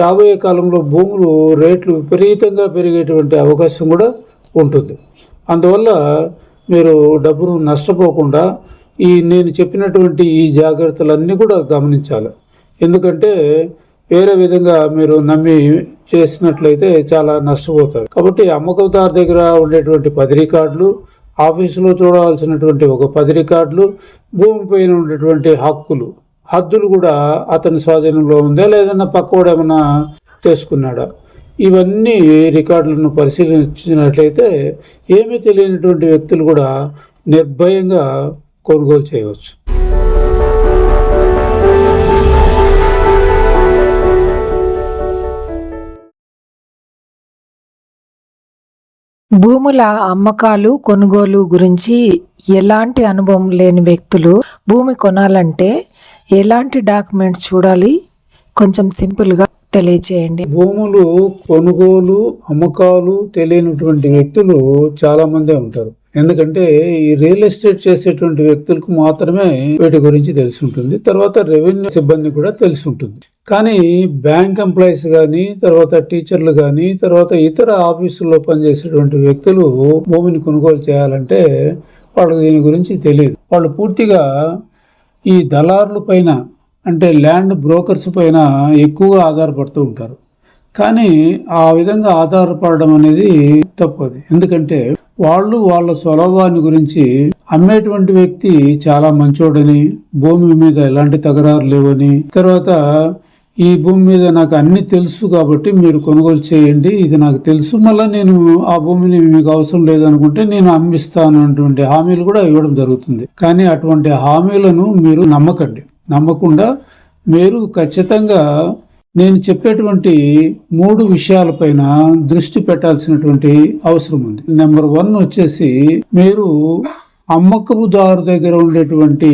రాబోయే కాలంలో భూములు రేట్లు విపరీతంగా పెరిగేటువంటి అవకాశం కూడా ఉంటుంది. అందువల్ల మీరు డబ్బును నష్టపోకుండా ఈ నేను చెప్పినటువంటి ఈ జాగ్రత్తలన్నీ కూడా గమనించాలి. ఎందుకంటే వేరే విధంగా మీరు నమ్మి చేసినట్లయితే చాలా నష్టపోతారు. కాబట్టి అమ్మకందారు దగ్గర ఉండేటువంటి పది రికార్డులు ఆఫీసులో చూడవలసినటువంటి ఒక పది రికార్డులు భూమిపైన ఉండేటువంటి హక్కులు హద్దులు కూడా అతని స్వాధీనంలో ఉందా? లేదన్నా పక్కవాడు ఏమన్నా చేసుకున్నాడా? ఇవన్నీ రికార్డులను పరిశీలించినట్లయితే ఏమీ తెలియనటువంటి వ్యక్తులు కూడా నిర్భయంగా కొనుగోలు చేయవచ్చు. భూముల అమ్మకాలు కొనుగోలు గురించి ఎలాంటి అనుభవం లేని వ్యక్తులు భూమి కొనాలంటే ఎలాంటి డాక్యుమెంట్స్ చూడాలి? కొంచెం సింపుల్గా తెలియజేయండి భూములు కొనుగోలు అమ్మకాలు తెలియనటువంటి వ్యక్తులు చాలామందే ఉంటారు. ఎందుకంటే ఈ రియల్ ఎస్టేట్ చేసేటువంటి వ్యక్తులకు మాత్రమే వీటి గురించి తెలిసి ఉంటుంది. తర్వాత రెవెన్యూ సిబ్బంది కూడా తెలిసి ఉంటుంది. కానీ బ్యాంక్ ఎంప్లాయీస్ కానీ తర్వాత టీచర్లు కానీ తర్వాత ఇతర ఆఫీసుల్లో పనిచేసేటువంటి వ్యక్తులు భూమిని కొనుగోలు చేయాలంటే వాళ్ళకి దీని గురించి తెలియదు. వాళ్ళు పూర్తిగా ఈ దళారుల పైన అంటే ల్యాండ్ బ్రోకర్స్ పైన ఎక్కువగా ఆధారపడుతూ ఉంటారు. కానీ ఆ విధంగా ఆధారపడడం అనేది తప్పది. ఎందుకంటే వాళ్ళు వాళ్ళ స్వభావాన్ని గురించి అమ్మేటువంటి వ్యక్తి చాలా మంచోడని భూమి మీద ఎలాంటి తగరారు లేవని తర్వాత ఈ భూమి మీద నాకు అన్ని తెలుసు కాబట్టి మీరు కొనుగోలు చేయండి. ఇది నాకు తెలుసు. మళ్ళీ నేను ఆ భూమిని మీకు అవసరం లేదనుకుంటే నేను అమ్మిస్తాను అటువంటి హామీలు కూడా ఇవ్వడం జరుగుతుంది. కానీ అటువంటి హామీలను మీరు నమ్మకండి. నమ్మకుండా మీరు ఖచ్చితంగా నేను చెప్పేటువంటి మూడు విషయాలపైన దృష్టి పెట్టాల్సినటువంటి అవసరం ఉంది. నెంబర్ వన్ వచ్చేసి మీరు అమ్మకపుదారు దగ్గర ఉండేటువంటి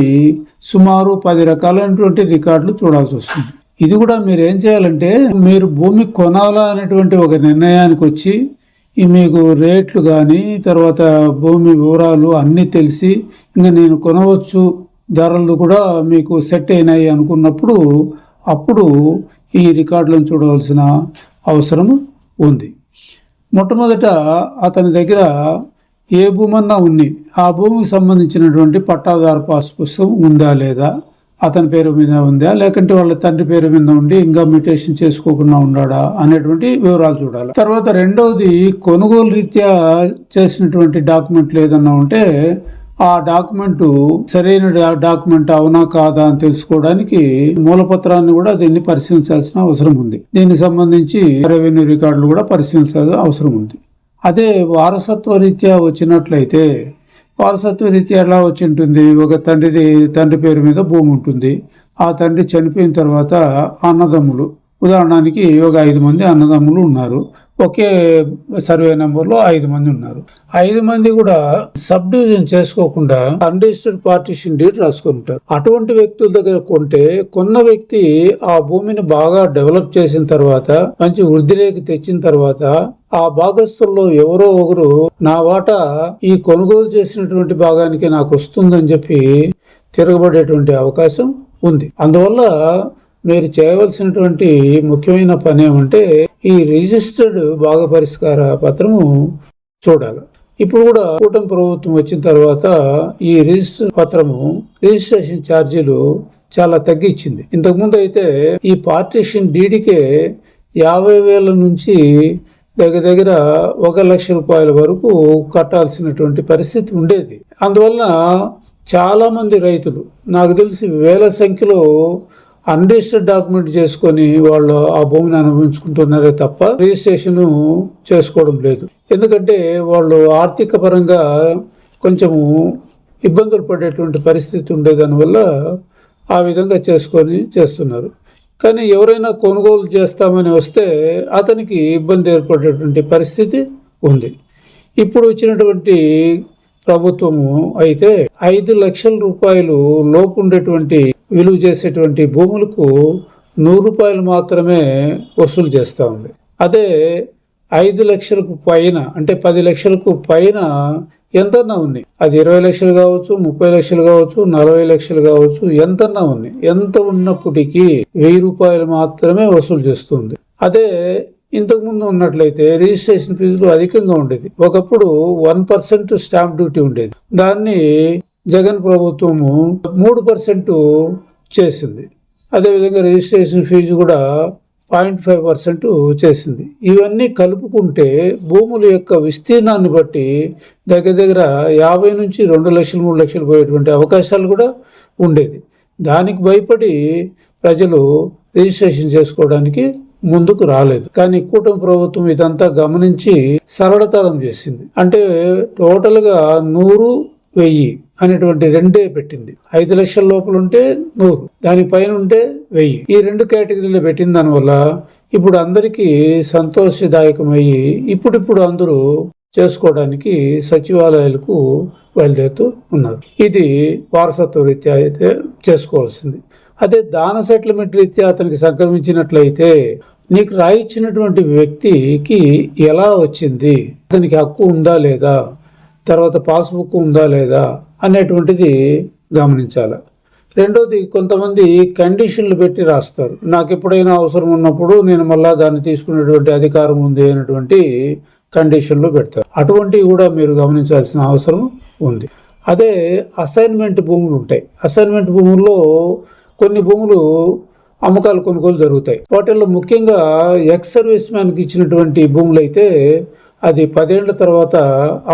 సుమారు పది రకాలైనటువంటి రికార్డులు చూడాల్సి వస్తుంది. ఇది కూడా మీరు ఏం చేయాలంటే మీరు భూమి కొనాలా అనేటువంటి ఒక నిర్ణయానికి వచ్చి మీకు రేట్లు కానీ తర్వాత భూమి వివరాలు అన్నీ తెలిసి ఇంకా నేను కొనవచ్చు ధరలు కూడా మీకు సెట్ అయినాయి అనుకున్నప్పుడు అప్పుడు ఈ రికార్డులను చూడవలసిన అవసరం ఉంది. మొట్టమొదట అతని దగ్గర ఏ భూమన్నా ఉంది. ఆ భూమికి సంబంధించినటువంటి పట్టాదారు పాస్ పుస్తకం ఉందా లేదా? అతని పేరు మీద ఉందా? లేకుంటే వాళ్ళ తండ్రి పేరు మీద ఉండి ఇంకా మ్యూటేషన్ చేసుకోకుండా ఉన్నాడా? అనేటువంటి వివరాలు చూడాలి. తర్వాత రెండవది కొనుగోలు రీత్యా చేసినటువంటి డాక్యుమెంట్లు ఏదన్నా ఉంటే ఆ డాక్యుమెంట్ సరైన డాక్యుమెంట్ అవునా కాదా అని తెలుసుకోవడానికి మూలపత్రాన్ని కూడా దీన్ని పరిశీలించాల్సిన అవసరం ఉంది. దీనికి సంబంధించి రెవెన్యూ రికార్డులు కూడా పరిశీలించాల్సిన అవసరం ఉంది. అదే వారసత్వ రీత్యా వచ్చినట్లయితే వారసత్వ రీత్యా ఎలా వచ్చి ఉంటుంది ఒక తండ్రి తండ్రి పేరు మీద భూమి ఉంటుంది. ఆ తండ్రి చనిపోయిన తర్వాత అన్నదమ్ములు. ఉదాహరణకి ఒక ఐదు మంది అన్నదమ్ములు ఉన్నారు. ఒకే సర్వే నెంబర్లో ఐదు మంది ఉన్నారు. ఐదు మంది కూడా సబ్ డివిజన్ చేసుకోకుండా అన్రిజిస్టర్డ్ పార్టీషన్ డీడ్ రాసుకుంటారు అటువంటి వ్యక్తుల దగ్గర కొంటే కొన్న వ్యక్తి ఆ భూమిని బాగా డెవలప్ చేసిన తర్వాత మంచి వృద్ధిలోకి తెచ్చిన తర్వాత ఆ భాగస్తుల్లో ఎవరో ఒకరు నా వాటా ఈ కొనుగోలు చేసినటువంటి భాగానికి నాకు వస్తుందని చెప్పి తిరగబడేటువంటి అవకాశం ఉంది. అందువల్ల మీరు చేయవలసినటువంటి ముఖ్యమైన పని ఏమంటే ఈ రిజిస్టర్డ్ భాగ పరిష్కార పత్రము చూడాలి. ఇప్పుడు కూడా కూటమి ప్రభుత్వం వచ్చిన తర్వాత ఈ రిజిస్టర్ పత్రము రిజిస్ట్రేషన్ ఛార్జీలు చాలా తగ్గించింది. ఇంతకుముందు అయితే ఈ పార్టీషన్ డీడీకే యాభై వేల నుంచి దగ్గర దగ్గర ఒక లక్ష రూపాయల వరకు కట్టాల్సినటువంటి పరిస్థితి ఉండేది. అందువల్ల చాలామంది రైతులు నాకు తెలిసి వేల సంఖ్యలో అన్రిజిస్టర్డ్ డాక్యుమెంట్ చేసుకొని వాళ్ళు ఆ భూమిని అనుభవించుకుంటున్నారే తప్ప రిజిస్ట్రేషన్ చేసుకోవడం లేదు. ఎందుకంటే వాళ్ళు ఆర్థిక పరంగా కొంచెము ఇబ్బందులు పడేటువంటి పరిస్థితి ఉండే దానివల్ల ఆ విధంగా చేసుకొని చేస్తున్నారు. కానీ ఎవరైనా కొనుగోలు చేస్తామని వస్తే అతనికి ఇబ్బంది ఏర్పడేటువంటి పరిస్థితి ఉంది. ఇప్పుడు వచ్చినటువంటి ప్రభుత్వము అయితే ఐదు లక్షల రూపాయలు లోపు ఉండేటువంటి విలువ చేసేటువంటి భూములకు నూరు రూపాయలు మాత్రమే వసూలు చేస్తూ ఉంది. అదే ఐదు లక్షలకు పైన అంటే పది లక్షలకు పైన ఎంతన్నా ఉంది. అది ఇరవై లక్షలు కావచ్చు ముప్పై లక్షలు కావచ్చు నలభై లక్షలు కావచ్చు ఎంతన్నా ఉంది. ఎంత ఉన్నప్పటికీ వెయ్యి రూపాయలు మాత్రమే వసూలు చేస్తుంది. అదే ఇంతకుముందు ఉన్నట్లయితే రిజిస్ట్రేషన్ ఫీజులు అధికంగా ఉండేది. ఒకప్పుడు వన్ పర్సెంట్ స్టాంప్ డ్యూటీ ఉండేది. దాన్ని జగన్ ప్రభుత్వము మూడు పర్సెంట్ చేసింది. అదేవిధంగా రిజిస్ట్రేషన్ ఫీజు కూడా పాయింట్ ఫైవ్ పర్సెంట్ చేసింది. ఇవన్నీ కలుపుకుంటే భూముల యొక్క విస్తీర్ణాన్ని బట్టి దగ్గర దగ్గర యాభై నుంచి రెండు లక్షలు మూడు లక్షలు పోయేటువంటి అవకాశాలు కూడా ఉండేది. దానికి భయపడి ప్రజలు రిజిస్ట్రేషన్ చేసుకోవడానికి ముందుకు రాలేదు. కానీ కూటమి ప్రభుత్వం ఇదంతా గమనించి సరళతరం చేసింది. అంటే టోటల్గా నూరు వెయ్యి అనేటువంటి రెండే పెట్టింది. ఐదు లక్షల లోపల ఉంటే నూరు దానిపైన ఉంటే వెయ్యి. ఈ రెండు కేటగిరీలు పెట్టిన దానివల్ల ఇప్పుడు అందరికీ సంతోషదాయకమయ్యి ఇప్పుడిప్పుడు అందరూ చేసుకోవడానికి సచివాలయాలకు బయలుదేరుతూ ఉన్నారు. ఇది వారసత్వ రీత్యా అయితే చేసుకోవాల్సింది. అదే దాన సెటిల్మెంట్ రీత్యా అతనికి సంక్రమించినట్లయితే నీకు రాయిచ్చినటువంటి వ్యక్తికి ఎలా వచ్చింది? అతనికి హక్కు ఉందా లేదా? తర్వాత పాస్బుక్ ఉందా లేదా? అనేటువంటిది గమనించాలి. రెండోది కొంతమంది కండిషన్లు పెట్టి రాస్తారు. నాకు ఎప్పుడైనా అవసరం ఉన్నప్పుడు నేను మళ్ళా దాన్ని తీసుకునేటువంటి అధికారం ఉంది అనేటువంటి కండిషన్లు పెడతారు. అటువంటివి కూడా మీరు గమనించాల్సిన అవసరం ఉంది. అదే అసైన్మెంట్ భూములు ఉంటాయి. అసైన్మెంట్ భూముల్లో కొన్ని భూములు అమ్మకాలు కొనుగోలు జరుగుతాయి. వాటిల్లో ముఖ్యంగా ఎక్స్ సర్వీస్ మ్యాన్కి ఇచ్చినటువంటి భూములు అయితే అది పదేళ్ళ తర్వాత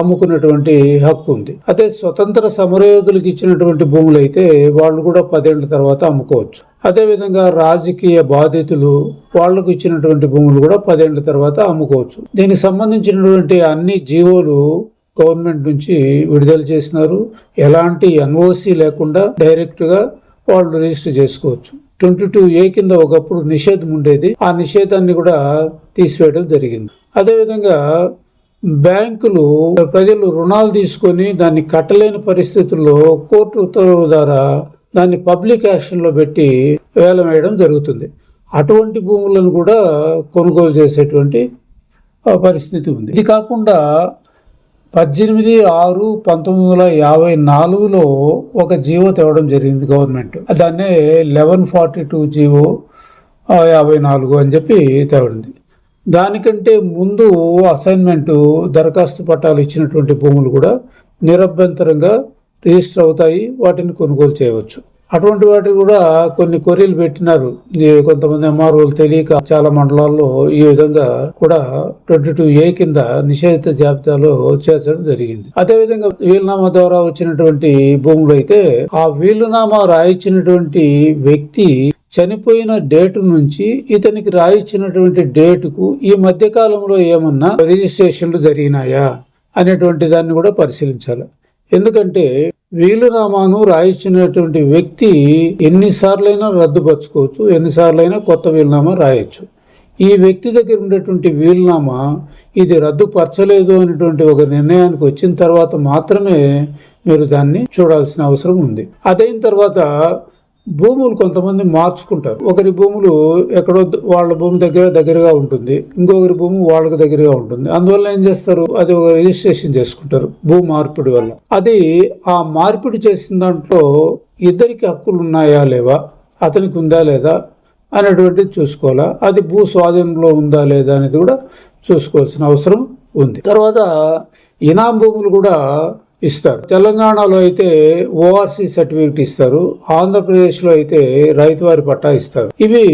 అమ్ముకున్నటువంటి హక్కు ఉంది. అదే స్వతంత్ర సమరయోధులకు ఇచ్చినటువంటి భూములు అయితే వాళ్ళు కూడా పదేళ్ళ తర్వాత అమ్ముకోవచ్చు. అదేవిధంగా రాజకీయ బాధితులు వాళ్ళకు ఇచ్చినటువంటి భూములు కూడా పదేళ్ళ తర్వాత అమ్ముకోవచ్చు. దీనికి సంబంధించినటువంటి అన్ని జీవోలు గవర్నమెంట్ నుంచి విడుదల చేసినారు. ఎలాంటి ఎన్ఓసి లేకుండా డైరెక్ట్గా వాళ్ళు రిజిస్టర్ చేసుకోవచ్చు. ట్వంటీ టూ ఏ కింద ఒకప్పుడు నిషేధం ఉండేది. ఆ నిషేధాన్ని కూడా తీసివేయడం జరిగింది. అదేవిధంగా బ్యాంకులు ప్రజలు రుణాలు తీసుకొని దాన్ని కట్టలేని పరిస్థితుల్లో కోర్టు ఉత్తర్వుల ద్వారా దాన్ని పబ్లిక్ యాక్షన్లో పెట్టి వేలం వేయడం జరుగుతుంది. అటువంటి భూములను కూడా కొనుగోలు చేసేటువంటి పరిస్థితి ఉంది. ఇది కాకుండా పద్దెనిమిది ఆరు పంతొమ్మిది వందల యాభై నాలుగులో ఒక జీవో తేవడం జరిగింది గవర్నమెంట్. దాన్నే లెవెన్ ఫార్టీ టూ జీవో యాభై నాలుగు అని చెప్పి తేవడింది. దానికంటే ముందు అసైన్మెంటు దరఖాస్తు పట్టాలు ఇచ్చినటువంటి భూములు కూడా నిరభ్యంతరంగా రిజిస్టర్ అవుతాయి వాటిని కొనుగోలు చేయవచ్చు. అటువంటి వాటికి కూడా కొన్ని కొరీలు పెట్టినారు. కొంతమంది ఎంఆర్ఓలు తెలియక చాలా మండలాల్లో ఈ విధంగా కూడా ట్వంటీ టూ ఏ కింద నిషేధిత జాబితాలో చేర్చడం జరిగింది. అదేవిధంగా వీలునామా ద్వారా వచ్చినటువంటి భూములు అయితే ఆ వీలునామా రాయించినటువంటి వ్యక్తి చనిపోయిన డేట్ నుంచి ఇతనికి రాయించినటువంటి డేటుకు ఈ మధ్య కాలంలో ఏమన్నా రిజిస్ట్రేషన్లు జరిగినాయా అనేటువంటి దాన్ని కూడా పరిశీలించాలి. ఎందుకంటే వీలునామాను రాయించినటువంటి వ్యక్తి ఎన్నిసార్లైనా రద్దుపరచుకోవచ్చు ఎన్నిసార్లైనా కొత్త వీలునామా రాయొచ్చు. ఈ వ్యక్తి దగ్గర ఉండేటువంటి వీలునామా ఇది రద్దుపరచలేదు అనేటువంటి ఒక నిర్ణయానికి వచ్చిన తర్వాత మాత్రమే మీరు దాన్ని చూడాల్సిన అవసరం ఉంది. అదైన తర్వాత భూములు కొంతమంది మార్చుకుంటారు. ఒకరి భూములు ఎక్కడో వాళ్ళ భూమి దగ్గర దగ్గరగా ఉంటుంది. ఇంకొకరి భూమి వాళ్ళకి దగ్గరగా ఉంటుంది. అందువల్ల ఏం చేస్తారు? అది ఒక రిజిస్ట్రేషన్ చేసుకుంటారు భూ మార్పిడి వల్ల. అది ఆ మార్పిడి చేసిన దాంట్లో ఇద్దరికి హక్కులు ఉన్నాయా లేవా? అతనికి ఉందా లేదా? అనేటువంటిది చూసుకోవాలా? అది భూ స్వాధీనంలో ఉందా లేదా అనేది కూడా చూసుకోవాల్సిన అవసరం ఉంది. తర్వాత ఇనాం భూములు కూడా ఇస్తారు. తెలంగాణలో అయితే ఓఆర్సీ సర్టిఫికేట్ ఇస్తారు. ఆంధ్రప్రదేశ్లో అయితే రైతువారి పట్టా ఇస్తారు. ఇవి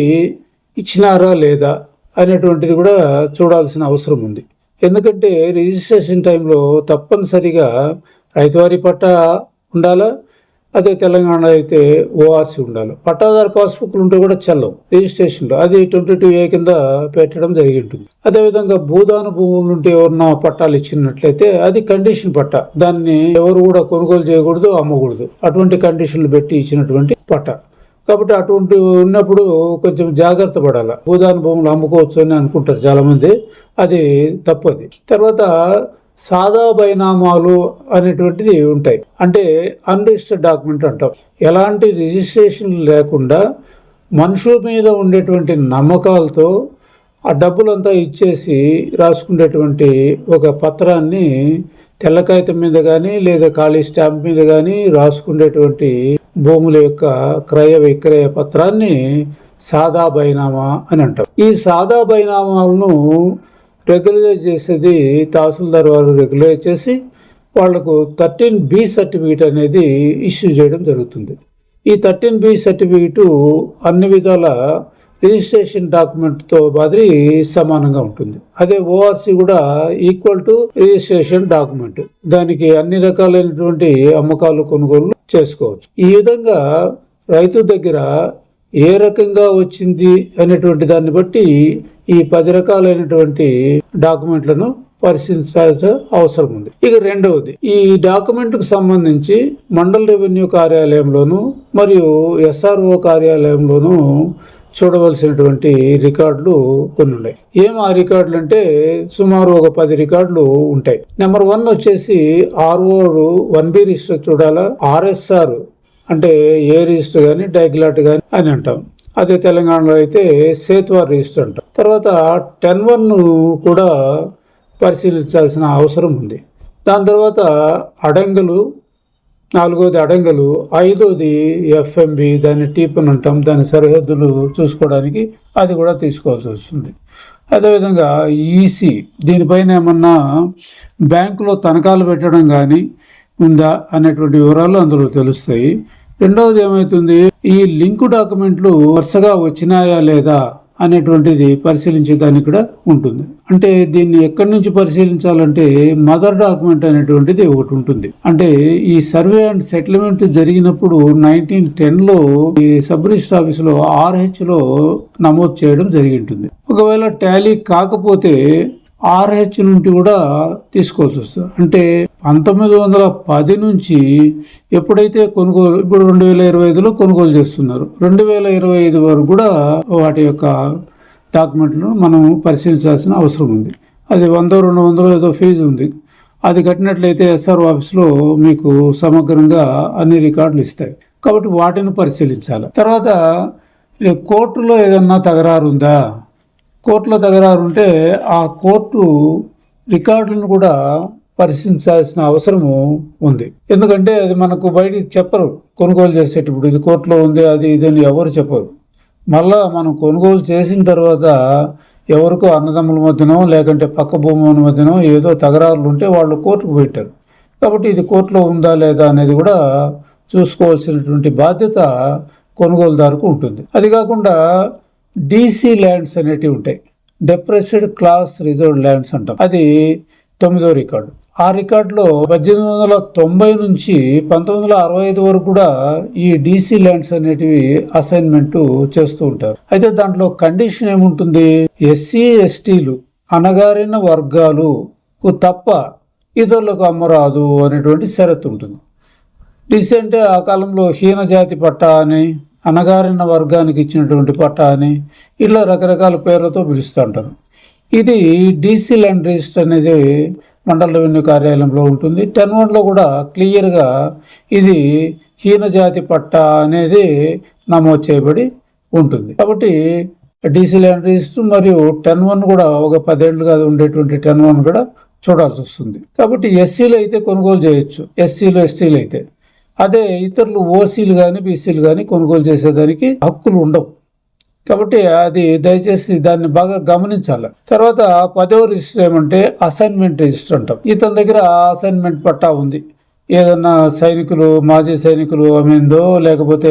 ఇచ్చినారా లేదా అనేటువంటిది కూడా చూడాల్సిన అవసరం ఉంది. ఎందుకంటే రిజిస్ట్రేషన్ టైంలో తప్పనిసరిగా రైతువారి పట్టా ఉండాలా? అదే తెలంగాణ అయితే ఓఆర్సీ ఉండాలి. పట్టాదారు పాస్బుక్లు ఉంటే కూడా చెల్లవు. రిజిస్ట్రేషన్లో. అది ట్వంటీ టూ ఏ కింద పెట్టడం జరిగి ఉంటుంది అదేవిధంగా భూదాన భూములు ఉంటే ఎవరన్నా పట్టాలు ఇచ్చినట్లయితే అది కండిషన్ పట్టా. దాన్ని ఎవరు కూడా కొనుగోలు చేయకూడదు అమ్మకూడదు. అటువంటి కండిషన్లు పెట్టి ఇచ్చినటువంటి పట్ట. కాబట్టి అటువంటి ఉన్నప్పుడు కొంచెం జాగ్రత్త పడాలి. భూదాన భూములు అమ్ముకోవచ్చు అని అనుకుంటారు చాలామంది. అది తప్పది తర్వాత సాదా బైనామాలు అనేటువంటిది ఉంటాయి. అంటే అన్రిజిస్టర్డ్ డాక్యుమెంట్ అంటాం. ఎలాంటి రిజిస్ట్రేషన్ లేకుండా మనుషుల మీద ఉండేటువంటి నమ్మకాలతో ఆ డబ్బులంతా ఇచ్చేసి రాసుకునేటువంటి ఒక పత్రాన్ని తెల్ల కాగితం మీద కానీ లేదా ఖాళీ స్టాంప్ మీద కానీ రాసుకునేటువంటి భూముల యొక్క క్రయ విక్రయ పత్రాన్ని సాదా బైనామా అని అంటాం. ఈ సాదా బైనామాలను రెగ్యులరైజ్ చేసేది తహసీల్దార్ వారు రెగ్యులరైజ్ చేసి వాళ్ళకు థర్టీన్ బి సర్టిఫికేట్ అనేది ఇష్యూ చేయడం జరుగుతుంది. ఈ థర్టీన్ బి సర్టిఫికేటు అన్ని విధాల రిజిస్ట్రేషన్ డాక్యుమెంట్తో మాదిరి సమానంగా ఉంటుంది. అదే ఓఆర్సీ కూడా ఈక్వల్ టు రిజిస్ట్రేషన్ డాక్యుమెంట్. దానికి అన్ని రకాలైనటువంటి అమ్మకాలు కొనుగోలు చేసుకోవచ్చు. ఈ విధంగా రైతు దగ్గర ఏ రకంగా వచ్చింది అనేటువంటి దాన్ని బట్టి ఈ పది రకాలైనటువంటి డాక్యుమెంట్లను పరిశీలించాల్సిన అవసరం ఉంది. ఇక రెండవది ఈ డాక్యుమెంట్కు సంబంధించి మండల రెవెన్యూ కార్యాలయంలోను మరియు ఎస్ఆర్ఓ కార్యాలయంలోను చూడవలసినటువంటి రికార్డులు కొన్ని ఉన్నాయి. ఏం ఆ రికార్డులు అంటే సుమారు ఒక పది రికార్డులు ఉంటాయి. నెంబర్ వన్ వచ్చేసి ఆర్ఓ వన్ బి రిజిస్టర్ చూడాలా? ఆర్ఎస్ఆర్ అంటే ఏ రిజిస్టర్ కానీ డైగ్లాట్ కానీ అని అంటాం. అదే తెలంగాణలో అయితే సేత్వార్ రిజిస్టర్ అంటాం. తర్వాత టెన్ వన్ కూడా పరిశీలించాల్సిన అవసరం ఉంది. దాని తర్వాత అడంగలు నాలుగోది అడంగలు ఐదోది ఎఫ్ఎంబి దాన్ని టీపన్ అంటాం దాని సరిహద్దులు చూసుకోవడానికి అది కూడా తీసుకోవాల్సి వస్తుంది. అదేవిధంగా ఈసీ దీనిపైన ఏమన్నా బ్యాంకులో తనఖాలు పెట్టడం కానీ ఉందా అనేటువంటి వివరాలు అందులో తెలుస్తాయి. రెండవది ఏమవుతుంది ఈ లింక్ డాక్యుమెంట్లు వరుసగా వచ్చినాయా లేదా అనేటువంటిది పరిశీలించే దానికి కూడా ఉంటుంది. అంటే దీన్ని ఎక్కడి నుంచి పరిశీలించాలంటే మదర్ డాక్యుమెంట్ అనేటువంటిది ఒకటి ఉంటుంది. అంటే ఈ సర్వే అండ్ సెటిల్మెంట్ జరిగినప్పుడు నైన్టీన్ టెన్లో ఈ సబ్ రిజిస్టర్ ఆఫీస్లో ఆర్హెచ్లో నమోదు చేయడం జరిగి ఉంటుంది ఒకవేళ టాలీ కాకపోతే ఆర్హెచ్ నుండి కూడా తీసుకోవాల్సి వస్తుంది. అంటే పంతొమ్మిది వందల పది నుంచి ఎప్పుడైతే కొనుగోలు ఇప్పుడు రెండు వేల ఇరవై ఐదులో కొనుగోలు చేస్తున్నారు. రెండు వేల ఇరవై ఐదు వరకు కూడా వాటి యొక్క డాక్యుమెంట్లను మనం పరిశీలించాల్సిన అవసరం ఉంది. అది వంద రెండు వందలు ఏదో ఫీజు ఉంది. అది కట్టినట్లయితే ఎస్ఆర్ ఆఫీస్లో మీకు సమగ్రంగా అన్ని రికార్డులు ఇస్తాయి. కాబట్టి వాటిని పరిశీలించాలి. తర్వాత కోర్టులో ఏదన్నా తగరారు ఉందా? కోర్టులో తగరారు ఉంటే ఆ కోర్టు రికార్డులను కూడా పరిశీలించాల్సిన అవసరము ఉంది. ఎందుకంటే అది మనకు బయటికి చెప్పరు. కొనుగోలు చేసేటప్పుడు ఇది కోర్టులో ఉంది అది ఇది అని ఎవరు చెప్పరు. మళ్ళా మనం కొనుగోలు చేసిన తర్వాత ఎవరికో అన్నదమ్ముల మధ్యనో లేకంటే పక్క భూముల మధ్యనో ఏదో తగరారులు ఉంటే వాళ్ళు కోర్టుకు పెట్టారు కాబట్టి ఇది కోర్టులో ఉందా లేదా అనేది కూడా చూసుకోవాల్సినటువంటి బాధ్యత కొనుగోలుదారుకు ఉంటుంది. అది కాకుండా డీసీ ల్యాండ్స్ అనేటివి ఉంటాయి. డెప్రెస్డ్ క్లాస్ రిజర్వ్డ్ ల్యాండ్స్ అంటాం. అది తొమ్మిదో రికార్డు. ఆ రికార్డులో పద్దెనిమిది వందల తొంభై నుంచి పంతొమ్మిది వందల అరవై ఐదు వరకు కూడా ఈ డీసీ ల్యాండ్స్ అనేటివి అసైన్మెంట్ చేస్తూ ఉంటారు. అయితే దాంట్లో కండిషన్ ఏముంటుంది? ఎస్సీ ఎస్టీలు అనగారిన వర్గాలు తప్ప ఇతరులకు అమ్మరాదు అనేటువంటి షరతు ఉంటుంది. డిసి అంటే ఆ కాలంలో హీనజాతి పట్టా అని అనగారిన వర్గానికి ఇచ్చినటువంటి పట్టా అని ఇట్లా రకరకాల పేర్లతో పిలుస్తుంటారు ఇది డీసీ ల్యాండ్ రిజిస్టర్ అనేది మండల రెవెన్యూ కార్యాలయంలో ఉంటుంది. టెన్ వన్లో కూడా క్లియర్గా ఇది హీనజాతి పట్టా అనేది నమోదు చేయబడి ఉంటుంది. కాబట్టి డీసీ ల్యాండ్ రిజిస్టర్ మరియు టెన్ వన్ కూడా ఒక పదేళ్ళుగా ఉండేటువంటి టెన్ వన్ కూడా చూడాల్సి వస్తుంది. కాబట్టి ఎస్సీలు అయితే కొనుగోలు చేయొచ్చు. ఎస్సీలు ఎస్టీలు అయితే. అదే ఇతరులు ఓసీలు కానీ బీసీలు కానీ కొనుగోలు చేసేదానికి హక్కులు ఉండవు. కాబట్టి అది దయచేసి దాన్ని బాగా గమనించాలి. తర్వాత పదవ రిజిస్టర్ ఏమంటే అసైన్మెంట్ రిజిస్టర్ అంటాం. ఇతని దగ్గర అసైన్మెంట్ పట్టా ఉంది. ఏదన్నా సైనికులు మాజీ సైనికులు అమ్మిందో లేకపోతే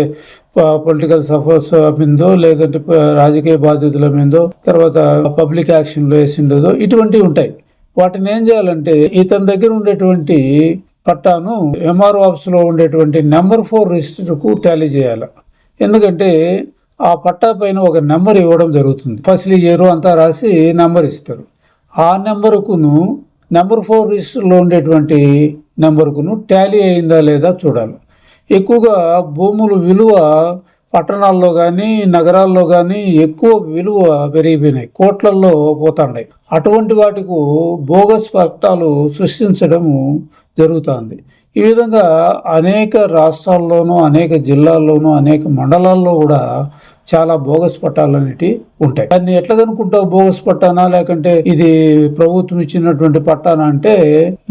పొలిటికల్ సఫర్స్ అమ్మిందో లేదంటే రాజకీయ బాధ్యతలు అమ్మిందో తర్వాత పబ్లిక్ యాక్షన్లో వేసిండదో ఇటువంటివి ఉంటాయి. వాటిని ఏం చేయాలంటే ఇతని దగ్గర ఉండేటువంటి పట్టాను ఎంఆర్ఓ ఆఫీస్లో ఉండేటువంటి నెంబర్ ఫోర్ రిజిస్టర్కు టాలీ చేయాలి. ఎందుకంటే ఆ పట్టా పైన ఒక నెంబర్ ఇవ్వడం జరుగుతుంది. ఫస్ట్ ఇయర్ అంతా రాసి నెంబర్ ఇస్తారు. ఆ నెంబరుకును నెంబర్ ఫోర్ రిజిస్టర్లో ఉండేటువంటి నెంబర్కును టాలీ అయిందా లేదా చూడాలి. ఎక్కువగా భూముల విలువ పట్టణాల్లో కానీ నగరాల్లో కానీ ఎక్కువ విలువ పెరిగిపోయినాయి. కోట్లల్లో పోతున్నాయి అటువంటి వాటికు బోగస్ పట్టాలు సృష్టించడము జరుగుతుంది. ఈ విధంగా అనేక రాష్ట్రాల్లోనూ అనేక జిల్లాల్లోనూ అనేక మండలాల్లో కూడా చాలా బోగస్ పట్టాలు అనేటివి ఉంటాయి. దాన్ని ఎట్లా కనుక్కుంటావు? బోగస్ పట్టానా? లేకంటే ఇది ప్రభుత్వం ఇచ్చినటువంటి పట్టానా అంటే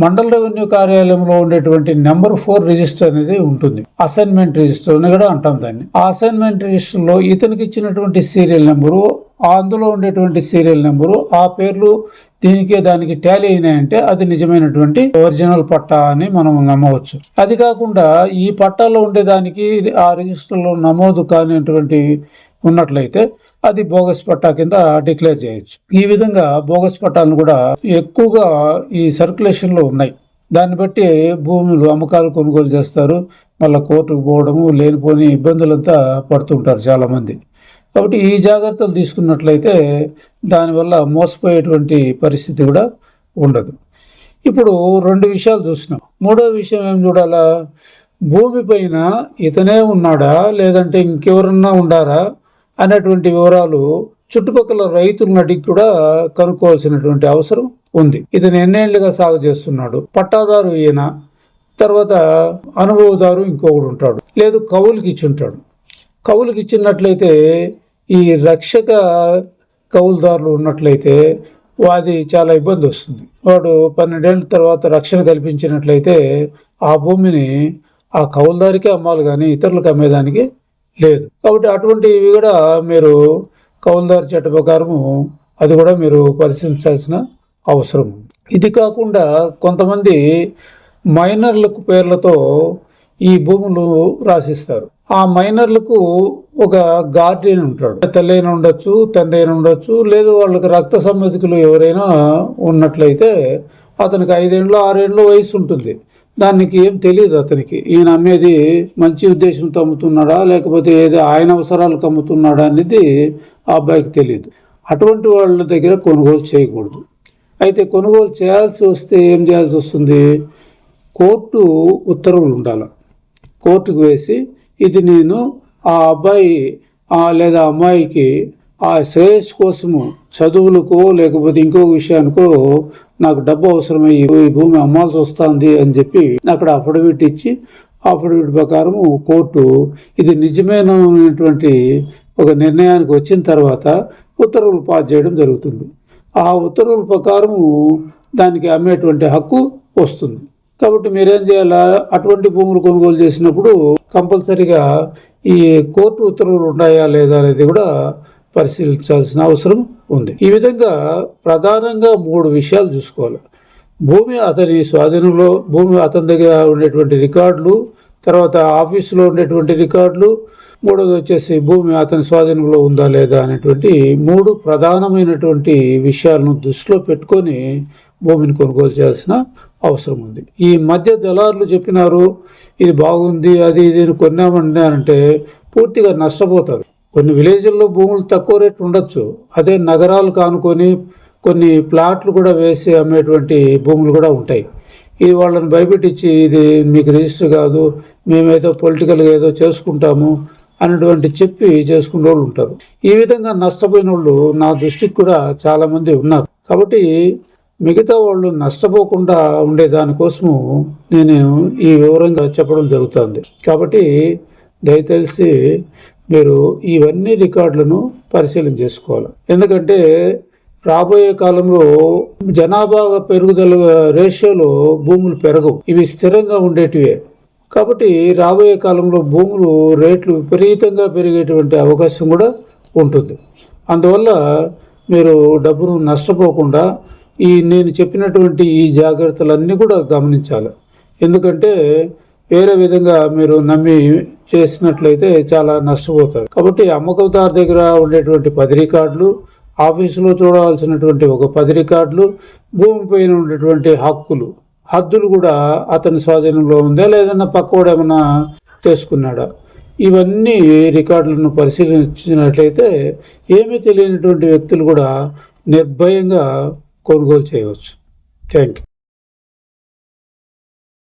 మండల రెవెన్యూ కార్యాలయంలో ఉండేటువంటి నెంబర్ ఫోర్ రిజిస్టర్ అనేది ఉంటుంది. అసైన్మెంట్ రిజిస్టర్ అని కూడా అంటాం దాన్ని. ఆ అసైన్మెంట్ రిజిస్టర్లో ఇతనికి ఇచ్చినటువంటి సీరియల్ నెంబరు అందులో ఉండేటువంటి సీరియల్ నెంబరు ఆ పేర్లు దీనికే దానికి ట్యాలీ అయినాయంటే అది నిజమైనటువంటి ఒరిజినల్ పట్టా అని మనం నమ్మవచ్చు. అది కాకుండా ఈ పట్టాలో ఉండేదానికి ఆ రిజిస్టర్లో నమోదు కానిటువంటి ఉన్నట్లయితే అది బోగస్ పట్టా కింద డిక్లేర్ చేయొచ్చు. ఈ విధంగా బోగస్ పట్టాలను కూడా ఎక్కువగా ఈ సర్క్యులేషన్లో ఉన్నాయి. దాన్ని బట్టి భూములు అమ్మకాలు కొనుగోలు చేస్తారు మళ్ళీ కోర్టుకు పోవడము లేనిపోని ఇబ్బందులంతా పడుతుంటారు చాలామంది. కాబట్టి ఈ జాగ్రత్తలు తీసుకున్నట్లయితే దానివల్ల మోసపోయేటువంటి పరిస్థితి కూడా ఉండదు. ఇప్పుడు రెండు విషయాలు చూసినాం మూడో విషయం ఏం చూడాలా? భూమి పైన ఇతనే ఉన్నాడా? లేదంటే ఇంకెవరన్నా ఉండారా? అనేటువంటి వివరాలు చుట్టుపక్కల రైతులను అడిగి కూడా కనుక్కోవాల్సినటువంటి అవసరం ఉంది. ఇతను ఎన్నేళ్ళుగా సాగు చేస్తున్నాడు. పట్టాదారు ఈయన. తర్వాత అనుభవదారు ఇంకొకడు ఉంటాడు. లేదు కవులకి ఇచ్చి ఉంటాడు. కవులకి ఇచ్చినట్లయితే ఈ రక్షక కౌలుదారులు ఉన్నట్లయితే వాది చాలా ఇబ్బంది వస్తుంది. వాడు పన్నెండేళ్ళ తర్వాత రక్షణ కల్పించినట్లయితే ఆ భూమిని ఆ కౌలుదారికే అమ్మాలి కానీ ఇతరులకు అమ్మేదానికి లేదు. కాబట్టి అటువంటివి కూడా మీరు కౌలుదారు చట్ట ప్రకారము అది కూడా మీరు పరిశీలించాల్సిన అవసరం ఇది కాకుండా కొంతమంది మైనర్లకు పేర్లతో ఈ భూములు రాసిస్తారు. ఆ మైనర్లకు ఒక గార్డియన్ ఉంటాడు. తల్లి అయిన ఉండొచ్చు తండ్రి అయిన ఉండొచ్చు లేదు వాళ్ళకి రక్త సంబంధికులు ఎవరైనా ఉన్నట్లయితే అతనికి ఐదేళ్ళు ఆరేళ్ళు వయసు ఉంటుంది. దానికి ఏం తెలియదు అతనికి. ఈయన అమ్మేది మంచి ఉద్దేశంతో అమ్ముతున్నాడా లేకపోతే ఏదో ఆయన అవసరాలకు అమ్ముతున్నాడా అనేది ఆ అబ్బాయికి తెలియదు. అటువంటి వాళ్ళ దగ్గర కొనుగోలు చేయకూడదు. అయితే కొనుగోలు చేయాల్సి వస్తే ఏం చేయాల్సి వస్తుంది? కోర్టు ఉత్తర్వులు ఉండాలి. కోర్టుకు వేసి ఇది నేను ఆ అబ్బాయి ఆ లేదా అమ్మాయికి ఆ శ్రేయస్సు కోసము చదువులకో లేకపోతే ఇంకో విషయానికో నాకు డబ్బు అవసరమై ఈ భూమి అమ్మాల్సి వస్తుంది అని చెప్పి అక్కడ అఫిడవిట్ ఇచ్చి అఫిడవిట్ ప్రకారము కోర్టు ఇది నిజమైనటువంటి ఒక నిర్ణయానికి వచ్చిన తర్వాత ఉత్తర్వులు పాస్ చేయడం జరుగుతుంది. ఆ ఉత్తర్వుల ప్రకారము దానికి అమ్మేటువంటి హక్కు వస్తుంది. కాబట్టి మీరేం చేయాలా? అటువంటి భూములు కొనుగోలు చేసినప్పుడు కంపల్సరిగా ఈ కోర్టు ఉత్తర్వులు ఉన్నాయా లేదా అనేది కూడా పరిశీలించాల్సిన అవసరం ఉంది. ఈ విధంగా ప్రధానంగా మూడు విషయాలు చూసుకోవాలి. భూమి అతని స్వాధీనంలో భూమి అతని దగ్గర ఉండేటువంటి రికార్డులు తర్వాత ఆఫీసులో ఉండేటువంటి రికార్డులు మూడోది వచ్చేసి భూమి అతని స్వాధీనంలో ఉందా లేదా అనేటువంటి మూడు ప్రధానమైనటువంటి విషయాలను దృష్టిలో పెట్టుకొని భూమిని కొనుగోలు చేయాల్సిన అవసరం ఉంది ఈ మధ్య దళారులు చెప్పినారు ఇది బాగుంది అది ఇది అని పూర్తిగా నష్టపోతారు. కొన్ని విలేజ్ల్లో భూములు తక్కువ రేటు ఉండొచ్చు. అదే నగరాలు కానుకొని కొన్ని ప్లాట్లు కూడా వేసి అమ్మేటువంటి భూములు కూడా ఉంటాయి. ఇది వాళ్ళని భయపెట్టించి ఇది మీకు రిజిస్టర్ కాదు మేమేదో పొలిటికల్గా ఏదో చేసుకుంటాము అనేటువంటి చెప్పి చేసుకునే వాళ్ళు ఉంటారు. ఈ విధంగా నష్టపోయిన వాళ్ళు నా దృష్టికి కూడా చాలామంది ఉన్నారు. కాబట్టి మిగతా వాళ్ళు నష్టపోకుండా ఉండే దానికోసము నేను ఈ వివరంగా చెప్పడం జరుగుతుంది. కాబట్టి దయచేసి మీరు ఇవన్నీ రికార్డులను పరిశీలన చేసుకోవాలి. ఎందుకంటే రాబోయే కాలంలో జనాభా పెరుగుదల రేషియోలో భూములు పెరగవు. ఇవి స్థిరంగా ఉండేటివే. కాబట్టి రాబోయే కాలంలో భూములు రేట్లు విపరీతంగా పెరిగేటువంటి అవకాశం కూడా ఉంటుంది. అందువల్ల మీరు డబ్బును నష్టపోకుండా ఈ నేను చెప్పినటువంటి ఈ జాగ్రత్తలన్నీ కూడా గమనించాలి. ఎందుకంటే వేరే విధంగా మీరు నమ్మి చేసినట్లయితే చాలా నష్టపోతారు. కాబట్టి అమ్మకందారు దగ్గర ఉండేటువంటి పది రికార్డులు ఆఫీసులో చూడవలసినటువంటి ఒక పది రికార్డులు భూమి పైన ఉండేటువంటి హక్కులు హద్దులు కూడా అతని స్వాధీనంలో ఉందా లేదన్నా పక్కవాడు ఏమన్నా చేసుకున్నాడా? ఇవన్నీ రికార్డులను పరిశీలించినట్లయితే ఏమీ తెలియనటువంటి వ్యక్తులు కూడా నిర్భయంగా కొనుగోలు చేయవచ్చు. Thank you